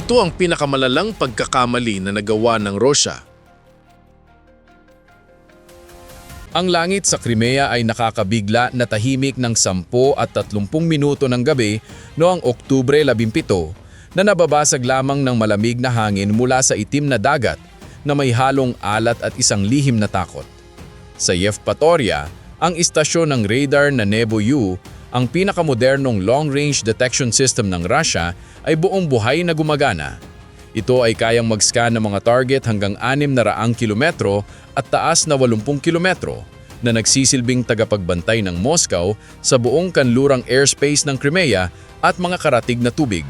Ito ang pinakamalalang pagkakamali na nagawa ng Russia. Ang langit sa Crimea ay nakakabigla na tahimik ng 10 at 30 minuto ng gabi noong Oktubre 17 na nababasag lamang ng malamig na hangin mula sa itim na dagat na may halong alat at isang lihim na takot. Sa Yevpatoria, ang istasyon ng radar na Nebo-U, ang pinakamodernong long-range detection system ng Russia, ay buong buhay na gumagana. Ito ay kayang mag-scan ng mga target hanggang 600 kilometro at taas na 80 kilometro na nagsisilbing tagapagbantay ng Moscow sa buong kanlurang airspace ng Crimea at mga karatig na tubig.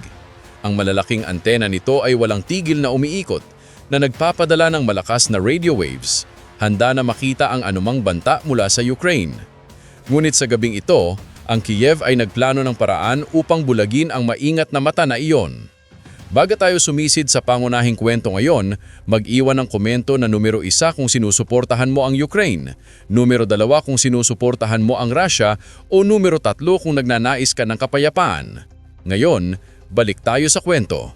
Ang malalaking antena nito ay walang tigil na umiikot na nagpapadala ng malakas na radio waves, handa na makita ang anumang banta mula sa Ukraine. Ngunit sa gabing ito, ang Kiev ay nagplano ng paraan upang bulagin ang maingat na mata na iyon. Bago tayo sumisid sa pangunahing kwento ngayon, mag-iwan ng komento na numero isa kung sinusuportahan mo ang Ukraine, numero dalawa kung sinusuportahan mo ang Russia, o numero tatlo kung nagnanais ka ng kapayapaan. Ngayon, balik tayo sa kwento.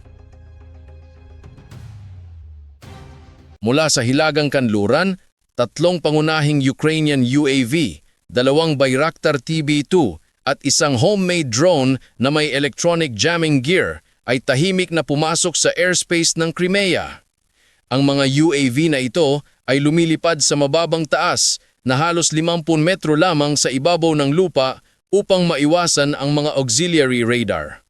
Mula sa Hilagang Kanluran, tatlong pangunahing Ukrainian UAV, dalawang Bayraktar TB2 at isang homemade drone na may electronic jamming gear ay tahimik na pumasok sa airspace ng Crimea. Ang mga UAV na ito ay lumilipad sa mababang taas na halos 50 metro lamang sa ibabaw ng lupa upang maiwasan ang mga auxiliary radar.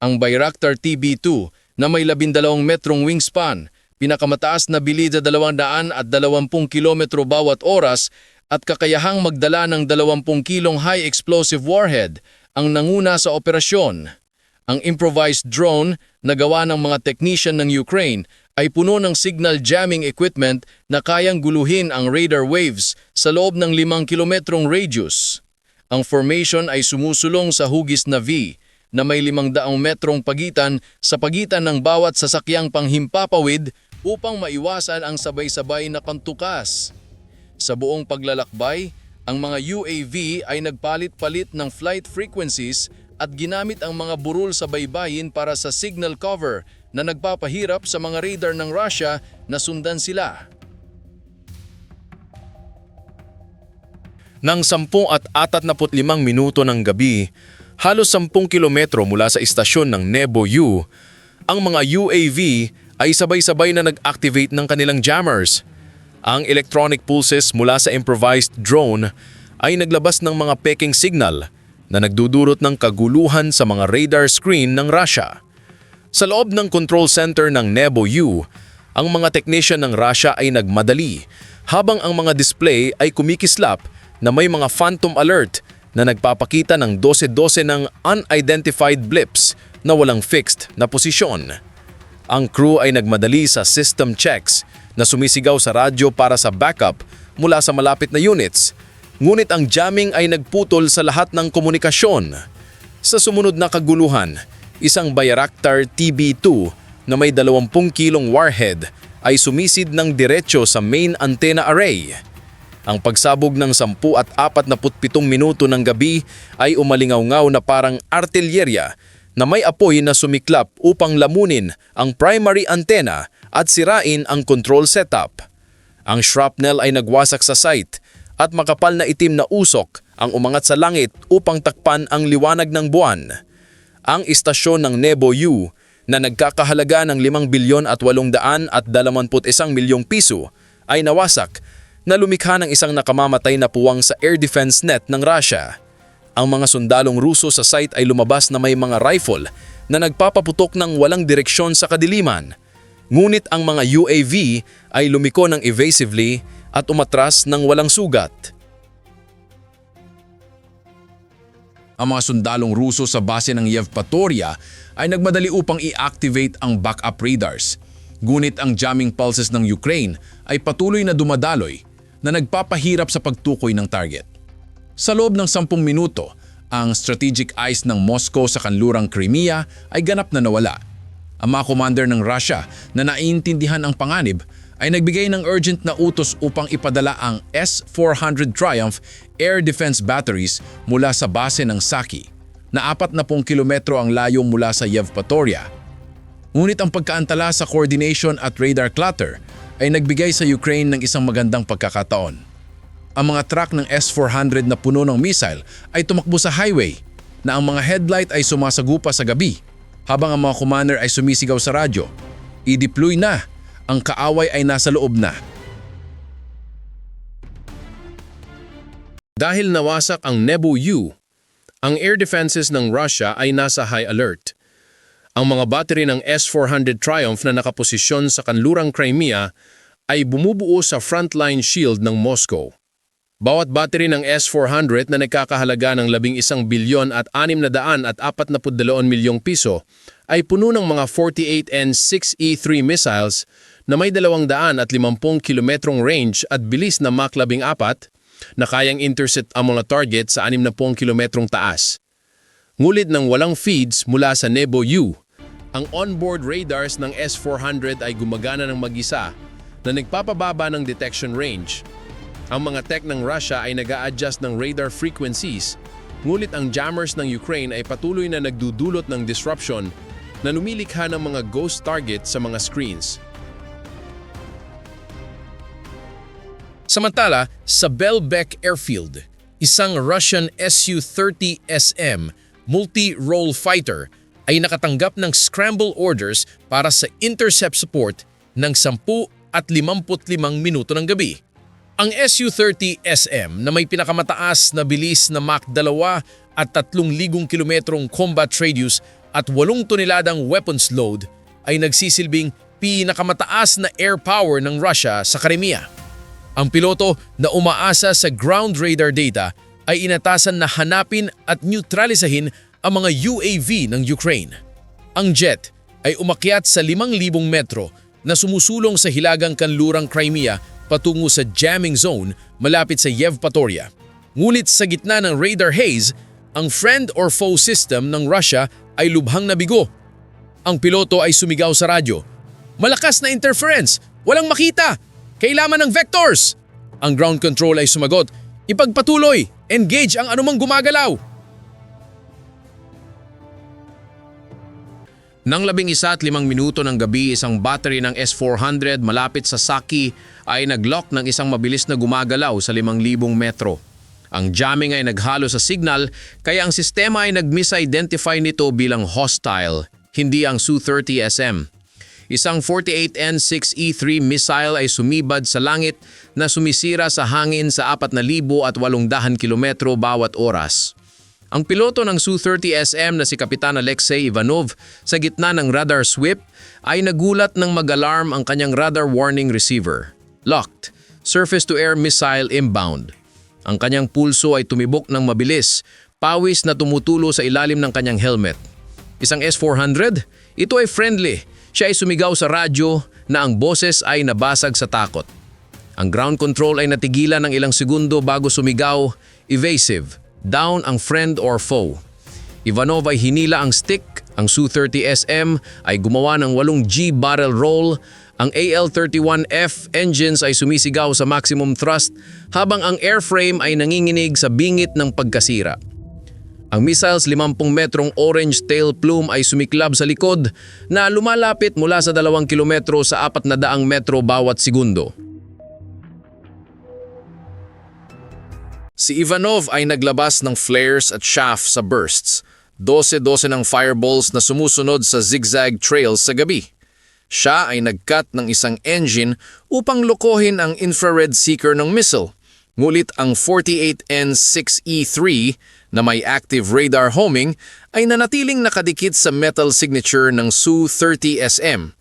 Ang Bayraktar TB2 na may 12 metrong wingspan, pinakamataas na bilid sa 200 at 20 kilometro bawat oras at kakayahang magdala ng 20 kilong high explosive warhead ang nanguna sa operasyon. Ang improvised drone na gawa ng mga technician ng Ukraine ay puno ng signal jamming equipment na kayang guluhin ang radar waves sa loob ng 5 kilometrong radius. Ang formation ay sumusulong sa hugis na V na may 500 metrong pagitan sa pagitan ng bawat sasakyang panghimpapawid upang maiwasan ang sabay-sabay na kantukas. Sa buong paglalakbay, ang mga UAV ay nagpalit-palit ng flight frequencies at ginamit ang mga burol sa baybayin para sa signal cover na nagpapahirap sa mga radar ng Russia na sundan sila. Nang 10 at 45 minuto ng gabi, halos 10 kilometro mula sa istasyon ng Nebo-U, ang mga UAV ay sabay-sabay na nag-activate ng kanilang jammers. Ang electronic pulses mula sa improvised drone ay naglabas ng mga peking signal na nagdudurot ng kaguluhan sa mga radar screen ng Russia. Sa loob ng control center ng Nebo-U, ang mga technician ng Russia ay nagmadali habang ang mga display ay kumikislap na may mga phantom alert na nagpapakita ng 12-12 ng unidentified blips na walang fixed na posisyon. Ang crew ay nagmadali sa system checks na sumisigaw sa radyo para sa backup mula sa malapit na units Ngunit ang jamming ay nagputol sa lahat ng komunikasyon. Sa sumunod na kaguluhan, isang Bayraktar TB2 na may 20 kilong warhead ay sumisid ng diretsyo sa main antenna array. Ang pagsabog ng 10 at 47 minuto ng gabi ay umalingaw-ngaw na parang artilyerya na may apoy na sumiklap upang lamunin ang primary antenna at sirain ang control setup. Ang shrapnel ay nagwasak sa site at makapal na itim na usok ang umangat sa langit upang takpan ang liwanag ng buwan. Ang istasyon ng Nebo-U na nagkakahalaga ng 5 bilyon at 800 at 21 milyong piso ay nawasak na lumikha ng isang nakamamatay na puwang sa air defense net ng Russia. Ang mga sundalong Ruso sa site ay lumabas na may mga rifle na nagpapaputok ng walang direksyon sa kadiliman. Ngunit ang mga UAV ay lumiko ng evasively at umatras ng walang sugat. Ang mga sundalong Ruso sa base ng Yevpatoria ay nagmadali upang i-activate ang backup radars. Ngunit ang jamming pulses ng Ukraine ay patuloy na dumadaloy na nagpapahirap sa pagtukoy ng target. Sa loob ng 10 minuto, ang strategic eyes ng Moscow sa kanlurang Crimea ay ganap na nawala. Ang mga commander ng Russia na naiintindihan ang panganib ay nagbigay ng urgent na utos upang ipadala ang S-400 Triumph air defense batteries mula sa base ng Saki na 40 kilometro ang layo mula sa Yevpatoria. Ngunit ang pagkaantala sa coordination at radar clutter ay nagbigay sa Ukraine ng isang magandang pagkakataon. Ang mga truck ng S-400 na puno ng missile ay tumakbo sa highway na ang mga headlight ay sumasagupa sa gabi habang ang mga commander ay sumisigaw sa radyo. I-deploy na! Ang kaaway ay nasa loob na. Dahil nawasak ang Nebu U, ang air defenses ng Russia ay nasa high alert. Ang mga battery ng S-400 Triumph na nakaposisyon sa kanlurang Crimea ay bumubuo sa frontline shield ng Moscow. Bawat battery ng S-400 na nagkakahalaga ng 11 bilyon at 600 at 42 milyong piso ay puno ng mga 48N6E3 missiles na may 200 at 50 kilometrong range at bilis na Mach 14 na kayang intercept ang mga target sa 60 kilometrong taas. Ngulit ng walang feeds mula sa Nebo U, ang onboard radars ng S-400 ay gumagana ng mag-isa na nagpapababa ng detection range. Ang mga tech ng Russia ay nag adjust ng radar frequencies, ngulit ang jammers ng Ukraine ay patuloy na nagdudulot ng disruption na lumilikha ng mga ghost target sa mga screens. Samantala, sa Belbek Airfield, isang Russian Su-30 SM multi-role fighter ay nakatanggap ng scramble orders para sa intercept support ng 10 at 55 minuto ng gabi. Ang Su-30 SM na may pinakamataas na bilis na Mach 2 at 3,000 kilometrong combat radius at 8 toneladang weapons load ay nagsisilbing pinakamataas na air power ng Russia sa Crimea. Ang piloto na umaasa sa ground radar data ay inatasan na hanapin at neutralisahin ang mga UAV ng Ukraine. Ang jet ay umakyat sa 5,000 metro na sumusulong sa hilagang kanlurang Crimea patungo sa jamming zone malapit sa Yevpatoria. Ngunit sa gitna ng radar haze, ang friend or foe system ng Russia ay lubhang nabigo. Ang piloto ay sumigaw sa radyo, Malakas na interference! Walang makita! Kailangan ng vectors! Ang ground control ay sumagot, Ipagpatuloy! Engage ang anumang gumagalaw! Nang labing isa at limang minuto ng gabi, isang battery ng S-400 malapit sa Saki ay naglock ng isang mabilis na gumagalaw sa 5,000 metro. Ang jamming ay naghalo sa signal kaya ang sistema ay nag-misidentify nito bilang hostile, hindi ang Su-30SM. Isang 48N6E3 missile ay sumibad sa langit na sumisira sa hangin sa 4,800 kilometro bawat oras. Ang piloto ng Su-30SM na si Kapitan Alexei Ivanov sa gitna ng radar sweep ay nagulat ng mag-alarm ang kanyang radar warning receiver. Locked. Surface-to-air missile inbound. Ang kanyang pulso ay tumibok ng mabilis, pawis na tumutulo sa ilalim ng kanyang helmet. Isang S-400? Ito ay friendly. Siya ay sumigaw sa radyo na ang boses ay nabasag sa takot. Ang ground control ay natigilan ng ilang segundo bago sumigaw, evasive, down ang friend or foe. Ivanov ay hinila ang stick, ang Su-30SM ay gumawa ng 8G barrel roll, ang AL-31F engines ay sumisigaw sa maximum thrust habang ang airframe ay nanginginig sa bingit ng pagkasira. Ang missile's 50 metrong orange tail plume ay sumiklab sa likod na lumalapit mula sa 2 kilometro sa 400 metro bawat segundo. Si Ivanov ay naglabas ng flares at shaft sa bursts, 12-12 ng fireballs na sumusunod sa zigzag trails sa gabi. Siya ay nagcut ng isang engine upang lokohin ang infrared seeker ng missile. Ngulit ang 48N6E3 na may active radar homing ay nanatiling nakadikit sa metal signature ng Su-30SM.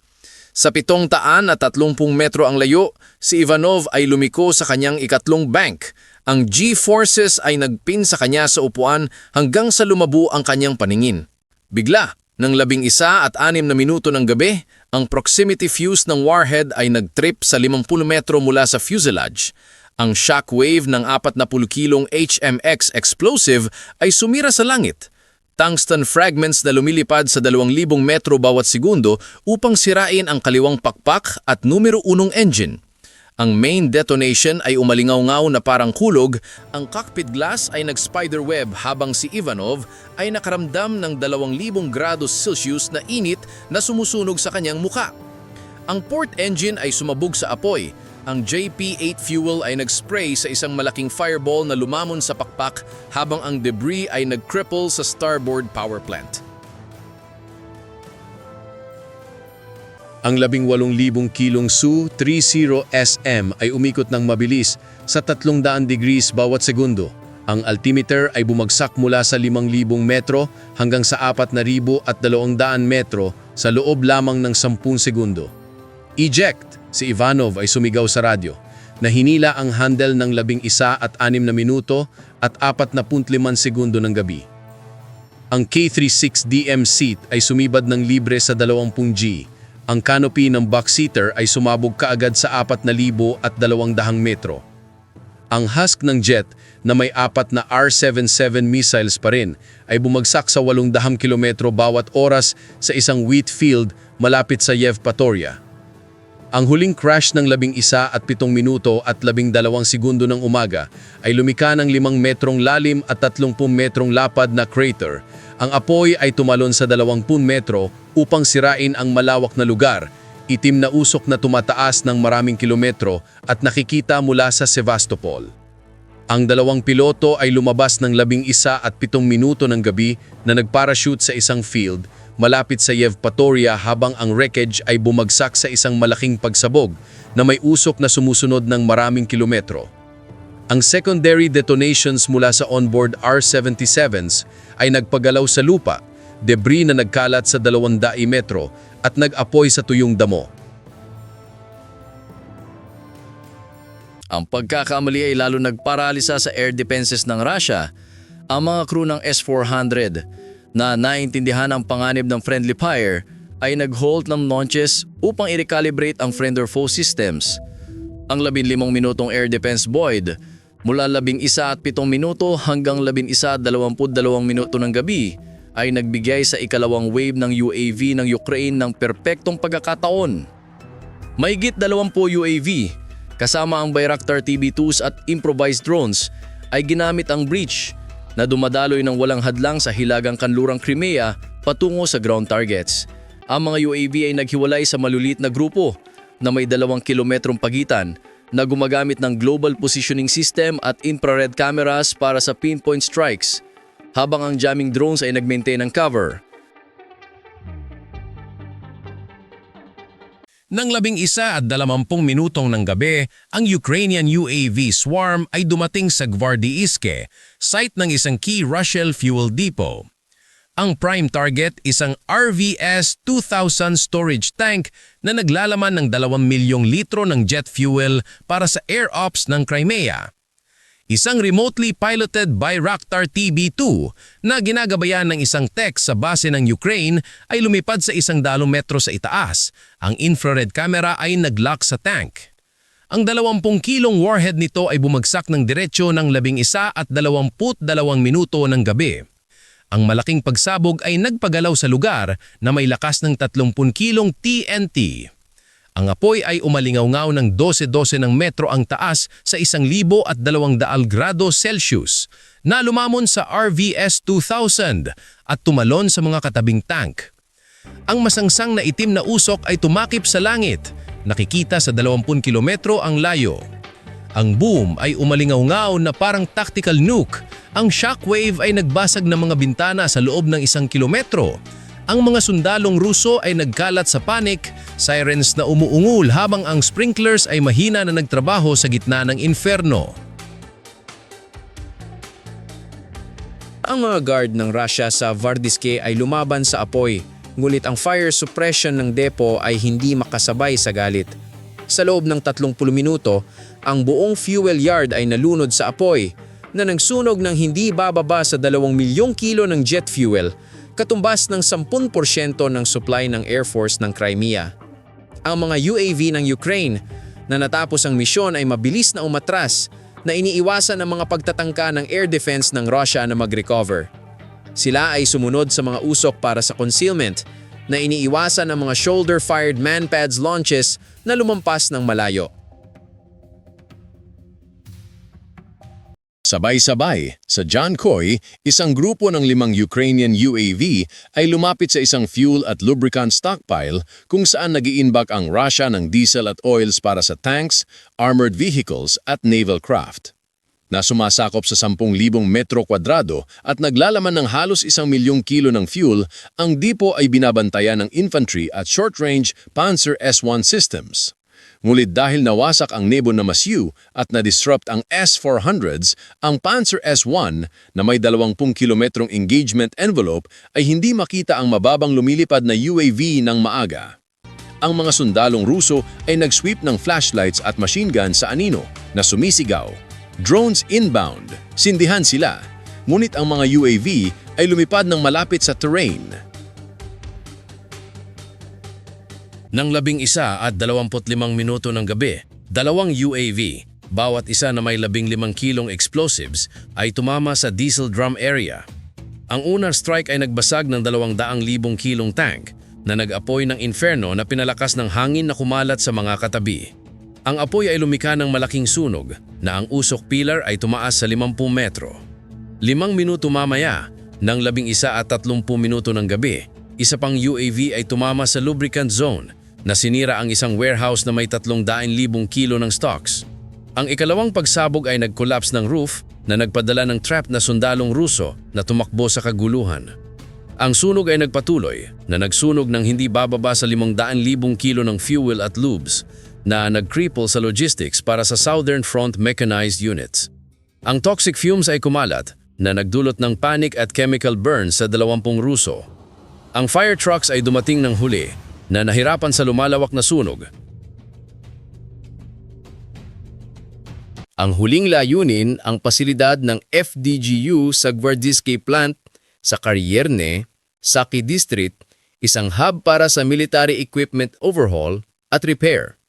Sa pitong taan at 30 metro ang layo, si Ivanov ay lumiko sa kanyang ikatlong bank. Ang G-forces ay nagpin sa kanya sa upuan hanggang sa lumabo ang kanyang paningin. Bigla, ng labing isa at anim na minuto ng gabi, ang proximity fuse ng warhead ay nagtrip sa 50 metro mula sa fuselage. Ang shockwave ng 40 kilong HMX explosive ay sumira sa langit. Tungsten fragments na lumilipad sa 2,000 metro bawat segundo upang sirain ang kaliwang pakpak at numero unong engine. Ang main detonation ay umalingaw-ngaw na parang kulog, ang cockpit glass ay nag-spiderweb habang si Ivanov ay nakaramdam ng 2,000 grados Celsius na init na sumusunog sa kanyang muka. Ang port engine ay sumabog sa apoy. Ang JP-8 fuel ay nag-spray sa isang malaking fireball na lumamon sa pakpak habang ang debris ay nag-cripple sa starboard power plant. Ang 18,000 kilong Su-30SM ay umikot ng mabilis sa 300 degrees bawat segundo. Ang altimeter ay bumagsak mula sa 5,000 metro hanggang sa 4,200 metro sa loob lamang ng 10 segundo. Eject! Si Ivanov ay sumigaw sa radyo na hinila ang handle ng 11 at 6 na minuto at 45 segundo ng gabi. Ang K36DM seat ay sumibad ng libre sa 20G. Ang canopy ng box-seater ay sumabog kaagad sa 4,200 metro. Ang husk ng jet na may apat na R-77 missiles pa rin ay bumagsak sa 800 kilometro bawat oras sa isang wheat field malapit sa Yevpatoria. Ang huling crash ng 11 at 7 minuto at 12 segundo ng umaga ay lumika ng 5 metrong lalim at 30 metrong lapad na crater. Ang apoy ay tumalon sa 20 metro upang sirain ang malawak na lugar, itim na usok na tumataas ng maraming kilometro at nakikita mula sa Sevastopol. Ang dalawang piloto ay lumabas ng 11 at 7 minuto ng gabi na nagparachute sa isang field malapit sa Yevpatoria habang ang wreckage ay bumagsak sa isang malaking pagsabog na may usok na sumusunod ng maraming kilometro. Ang secondary detonations mula sa onboard R-77s ay nagpagalaw sa lupa, debris na nagkalat sa 200 metro at nag-apoy sa tuyong damo. Ang pagkakamali ay lalo nagparalisa sa air defenses ng Russia. Ang mga crew ng S-400 na naintindihan ang panganib ng friendly fire ay nag-halt ng launches upang i-recalibrate ang friend or foe systems. Ang 15 minutong air defense void mula 11 at 7 minuto hanggang 11 at 22 minuto ng gabi ay nagbigay sa ikalawang wave ng UAV ng Ukraine ng perpektong pagkakataon. Mahigit 20 UAV kasama ang Bayraktar TB2s at improvised drones ay ginamit ang breach na dumadaloy ng walang hadlang sa hilagang kanlurang Crimea patungo sa ground targets. Ang mga UAV ay naghiwalay sa malulit na grupo na may dalawang kilometrong pagitan na gumagamit ng global positioning system at infrared cameras para sa pinpoint strikes habang ang jamming drones ay nag-maintain ng cover. Nang labing isa at dalawampung minutong ng gabi, ang Ukrainian UAV swarm ay dumating sa Gvardiiske, site ng isang key Russian fuel depot. Ang prime target isang RVS-2000 storage tank na naglalaman ng 2 milyong litro ng jet fuel para sa air ops ng Crimea. Isang remotely piloted Bayraktar TB2 na ginagabayan ng isang tech sa base ng Ukraine ay lumipad sa isang dalong metro sa itaas. Ang infrared camera ay naglock sa tank. Ang 20 kilong warhead nito ay bumagsak ng diretsyo ng 11 at 22 minuto ng gabi. Ang malaking pagsabog ay nagpagalaw sa lugar na may lakas ng 30 kilong TNT. Ang apoy ay umalingaw-ngaw ng 12-12 ng metro ang taas sa 1,200 grado Celsius na lumamon sa RVS-2000 at tumalon sa mga katabing tank. Ang masangsang na itim na usok ay tumakip sa langit, nakikita sa 20 kilometro ang layo. Ang boom ay umalingaw-ngaw na parang tactical nuke. Ang shockwave ay nagbasag ng mga bintana sa loob ng isang kilometro. Ang mga sundalong Ruso ay nagkalat sa panic, sirens na umuungul habang ang sprinklers ay mahina na nagtrabaho sa gitna ng inferno. Ang mga guard ng Russia sa Vardiske ay lumaban sa apoy, ngulit ang fire suppression ng depo ay hindi makasabay sa galit. Sa loob ng 30 minuto, ang buong fuel yard ay nalunod sa apoy na nagsunog ng hindi bababa sa 2 milyong kilo ng jet fuel, katumbas ng 10% ng supply ng Air Force ng Crimea. Ang mga UAV ng Ukraine na natapos ang misyon ay mabilis na umatras na iniiwasan ang mga pagtatangka ng air defense ng Russia na mag-recover. Sila ay sumunod sa mga usok para sa concealment na iniiwasan ang mga shoulder-fired manpads launches na lumampas ng malayo. Sabay-sabay, sa Jankoy, isang grupo ng limang Ukrainian UAV ay lumapit sa isang fuel at lubricant stockpile kung saan nag-iinbak ang Russia ng diesel at oils para sa tanks, armored vehicles at naval craft. Na sumasakop sa 10,000 metro kwadrado at naglalaman ng halos isang milyong kilo ng fuel, ang dipo ay binabantayan ng infantry at short-range Panzer S-1 systems. Ngunit dahil nawasak ang Nebo na Masyu at na-disrupt ang S-400s, ang Panzer S-1 na may 20 kilometrong engagement envelope ay hindi makita ang mababang lumilipad na UAV ng maaga. Ang mga sundalong Ruso ay nag-sweep ng flashlights at machine guns sa anino na sumisigaw. Drones inbound, sindihan sila. Ngunit ang mga UAV ay lumipad ng malapit sa terrain. Nang labing isa at 25 minuto ng gabi, dalawang UAV, bawat isa na may labing limang kilong explosives, ay tumama sa diesel drum area. Ang unang strike ay nagbasag ng 200,000 kilong tank na nag-apoy ng inferno na pinalakas ng hangin na kumalat sa mga katabi. Ang apoy ay lumika ng malaking sunog na ang usok pillar ay tumaas sa 50 metro. Limang minuto mamaya, ng labing isa at 30 minuto ng gabi, isa pang UAV ay tumama sa lubricant zone na ang isang warehouse na may 300,000 kilo ng stocks. Ang ikalawang pagsabog ay nag-collapse ng roof na nagpadala ng trap na sundalong Ruso na tumakbo sa kaguluhan. Ang sunog ay nagpatuloy na nagsunog ng hindi bababa sa 500,000 kilo ng fuel at lubes na nag-cripple sa logistics para sa Southern Front Mechanized Units. Ang toxic fumes ay kumalat na nagdulot ng panic at chemical burns sa 20 Ruso. Ang fire trucks ay dumating ng huli na nahirapan sa lumalawak na sunog. Ang huling layunin ang pasilidad ng FDGU sa Gwardiske plant sa Karyerne, Saki District, isang hub para sa military equipment overhaul at repair.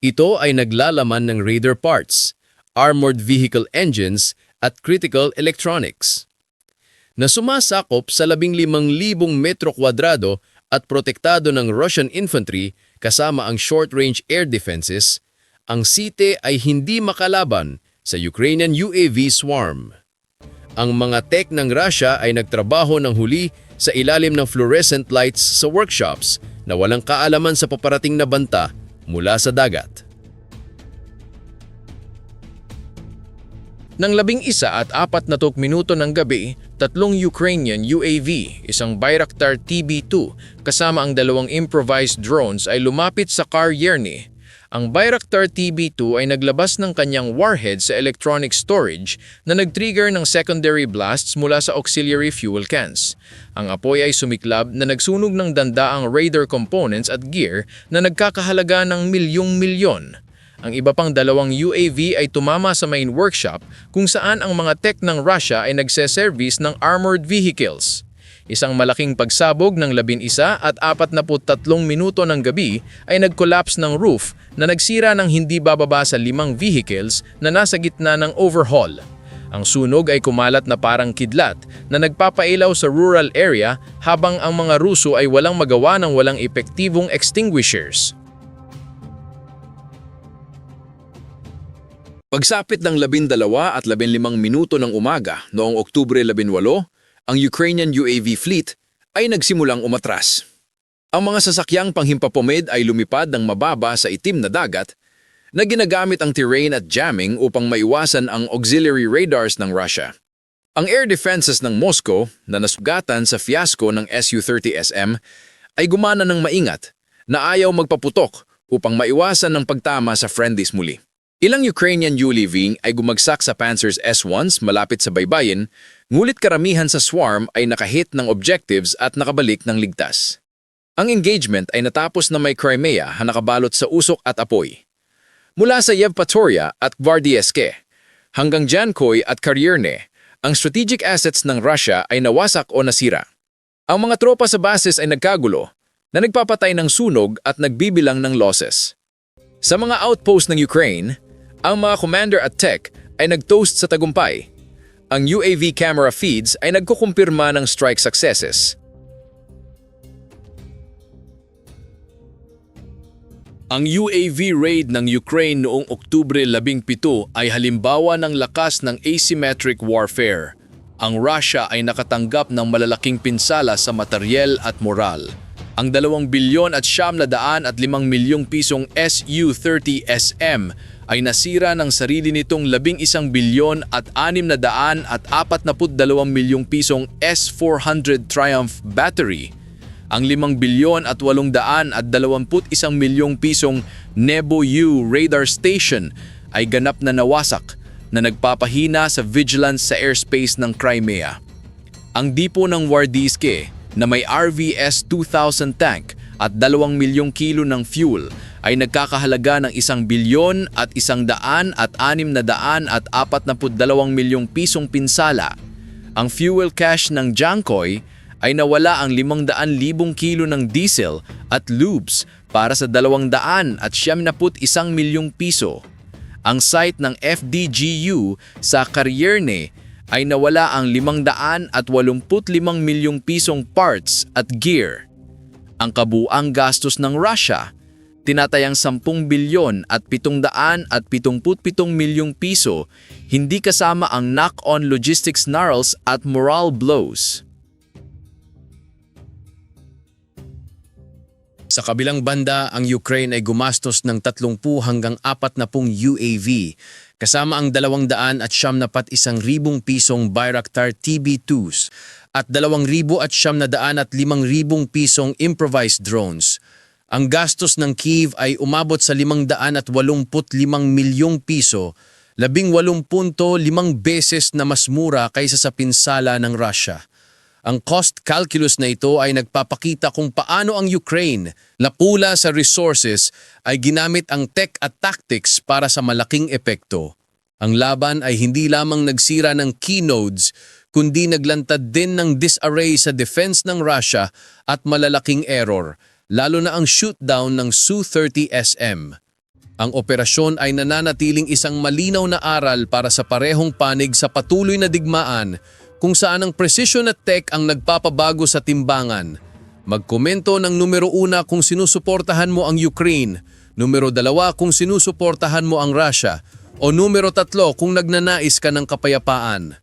Ito ay naglalaman ng radar parts, armored vehicle engines at critical electronics na sumasakop sa 15,000 metro kwadrado at protektado ng Russian infantry kasama ang short-range air defenses, ang site ay hindi makalaban sa Ukrainian UAV swarm. Ang mga tech ng Russia ay nagtrabaho ng huli sa ilalim ng fluorescent lights sa workshops na walang kaalaman sa paparating na banta mula sa dagat. Nang labing isa at apat na tuk minuto ng gabi, tatlong Ukrainian UAV, isang Bayraktar TB2 kasama ang dalawang improvised drones ay lumapit sa Karyerne. Ang Bayraktar TB2 ay naglabas ng kanyang warhead sa electronic storage na nag-trigger ng secondary blasts mula sa auxiliary fuel cans. Ang apoy ay sumiklab na nagsunog ng dandaang radar components at gear na nagkakahalaga ng milyong-milyon. Ang iba pang dalawang UAV ay tumama sa main workshop kung saan ang mga tech ng Russia ay nagse-service ng armored vehicles. Isang malaking pagsabog ng 11 at 43 minuto ng gabi ay nag-collapse ng roof na nagsira ng hindi bababa sa limang vehicles na nasa gitna ng overhaul. Ang sunog ay kumalat na parang kidlat na nagpapailaw sa rural area habang ang mga Ruso ay walang magawa ng walang epektibong extinguishers. Pagsapit ng 12 at 15 minuto ng umaga noong Oktubre 18, ang Ukrainian UAV fleet ay nagsimulang umatras. Ang mga sasakyang panghimpapomid ay lumipad ng mababa sa itim na dagat na ginagamit ang terrain at jamming upang maiwasan ang auxiliary radars ng Russia. Ang air defenses ng Moscow na nasugatan sa fiasco ng Su-30SM ay gumana ng maingat na ayaw magpaputok upang maiwasan ng pagtama sa friendlies muli. Ilang Ukrainian UAV ay gumagsak sa Panzer's S-1s malapit sa baybayin, ngulit karamihan sa swarm ay nakahit ng objectives at nakabalik ng ligtas. Ang engagement ay natapos na may Crimea na nakabalot sa usok at apoy. Mula sa Yevpatoria at Gvardieske hanggang Jankoy at Karyerne, ang strategic assets ng Russia ay nawasak o nasira. Ang mga tropa sa bases ay nagkagulo na nagpapatay ng sunog at nagbibilang ng losses. Sa mga outpost ng Ukraine, ang mga commander at tech ay nag-toast sa tagumpay. Ang UAV camera feeds ay nagkukumpirma ng strike successes. Ang UAV raid ng Ukraine noong Oktubre 17 ay halimbawa ng lakas ng asymmetric warfare. Ang Russia ay nakatanggap ng malalaking pinsala sa materyel at moral. Ang 2 bilyon at siyam na daan at 5 milyong pisong Su-30SM ay nasira ng sarili nitong 11 bilyon at 6 na daan at 42 milyong pisong S-400 Triumph battery ang 5 bilyon at 800 at 21 milyong pisong Nebo U radar station ay ganap na nawasak na nagpapahina sa vigilance sa airspace ng Crimea. Ang dipo ng Wardiske na may RVS-2000 tank at 2 milyong kilo ng fuel ay nagkakahalaga ng 1 bilyon at 100 at 6 na daan at 42 milyong pisong pinsala. Ang fuel cache ng Jankoy ay nawala ang 500,000 kilo ng diesel at lubes para sa 200 at 71 milyong piso. Ang site ng FDGU sa Karyerne ay nawala ang 500 at 85 milyong pisong parts at gear. Ang kabuang gastos ng Russia, tinatayang 10 bilyon at 700 at 77 milyong piso, hindi kasama ang knock-on logistics snarls at moral blows. Sa kabilang banda, ang Ukraine ay gumastos ng 30 hanggang 40 UAV, kasama ang 200 at siyam na pat isang ribong pisong Bayraktar TB2s at 2,000 at siyam na daan at 5,000 pisong improvised drones. Ang gastos ng Kiev ay umabot sa 585 milyong piso, 18.5 beses na mas mura kaysa sa pinsala ng Russia. Ang cost calculus na ito ay nagpapakita kung paano ang Ukraine, lapula sa resources, ay ginamit ang tech at tactics para sa malaking epekto. Ang laban ay hindi lamang nagsira ng key nodes, kundi naglantad din ng disarray sa defense ng Russia at malalaking error, lalo na ang shootdown ng Su-30SM. Ang operasyon ay nananatiling isang malinaw na aral para sa parehong panig sa patuloy na digmaan kung saan ang precision at tech ang nagpapabago sa timbangan. Magkomento ng numero una kung sinusuportahan mo ang Ukraine, numero dalawa kung sinusuportahan mo ang Russia, o numero tatlo kung nagnanais ka ng kapayapaan.